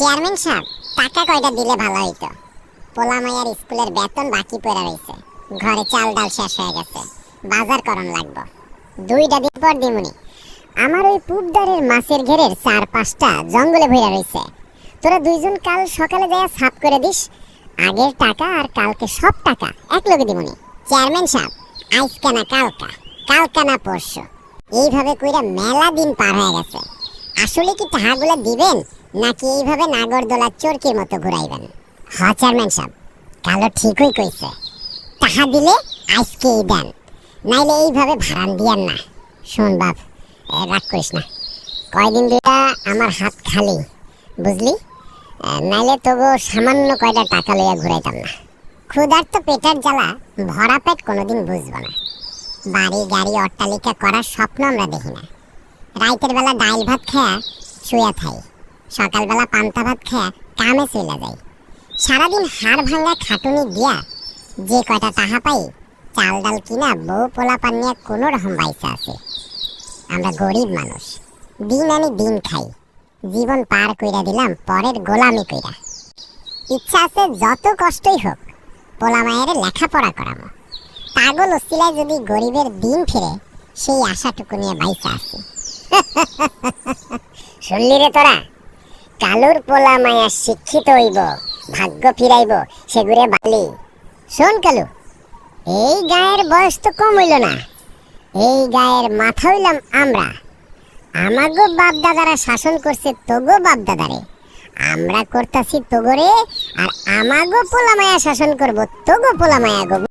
Chairman সাহেব, টাকা কয়টা দিলে ভালো হইতো? পোলা মাইয়ার স্কুলের বেতন বাকি পড়ে রইছে। ঘরে চাল ডাল শেষ হয়ে গেছে। বাজার করন লাগবো। দুইটা দিন পর দিমুনি। আমার ওই পুবদারের মাছের ঘেরের চার পাঁচটা জঙ্গলে ভইরা রইছে। তোরা দুইজন কাল সকালে যাইয়া সাফ করে দিস। আগের টাকা আর কালকে সব টাকা এক লগে দিমুনি। চেয়ারম্যান সাহেব, আজকে না কালকা? কালকা না পরশু? এইভাবে কইরা মেলা দিন পার হয়ে গেছে। আসলে কি টাকাগুলো দিবেন? নাকি এইভাবে নাগরদোলা চরকির মতো ঘুরাইবেন? হ চেয়ারম্যান সাহেব। কালো ঠিকই কইছে। টাকা দিলে আজকেই দেন। নাইলে এইভাবে ভাড়ান দিয়ান না। শোন বাপ রাগ করিস না। কয়দিন দুটা আমার হাত খালি, বুঝলি? নাইলে তবু সামান্য কয়টা টাকা লইয়া ঘুরাইতাম না। ক্ষুধার তো পেটের জ্বালা ভরা পেট কোনোদিন বুঝব না। বাড়ি, গাড়ি, অট্টালিকা করার স্বপ্ন আমরা দেখি না। রাইতের বেলা ডাইল ভাত খায়া শুয়া থাই। সকালবেলা পান্তা ভাত খায়া কামে চলে যাই। সারাদিন হাড় ভাঙা খাটুনি দিয়া যে কয়টা টাকা পাই, চাল ডাল কিনা বউ পোলা পান নিয়ে কোনো রকম বাইসা আছে। আমরা গরিব মানুষ, দিন আনি দিন খাই, জীবন পার কইরা দিলাম পরের গোলামি কইরা। ইচ্ছা আছে যত কষ্টই হোক, পোলা মায়ের লেখাপড়া করাবো। পাগল অস্তিলায় যদি গরিবের দিন ফিরে, সেই আশাটুকু নিয়ে বাইসা আছে। শুনলি রে তোরা? কালুর পোলা মায়া শিক্ষিত হইব, ভাগ্য ফিরাইব, সেগুরে বালি। শোন কালু, এই গায়ের বয়স তো কম হইল না। এই গায়ের মাথা হইলাম আমরা। আমাগো বাপ দাদারা শাসন করছে তোগো বাপ দাদারে আমরা করতাছি তোগরে, আর আমাগো পোলা মায়া শাসন করব তোগো পোলা মায়া গো।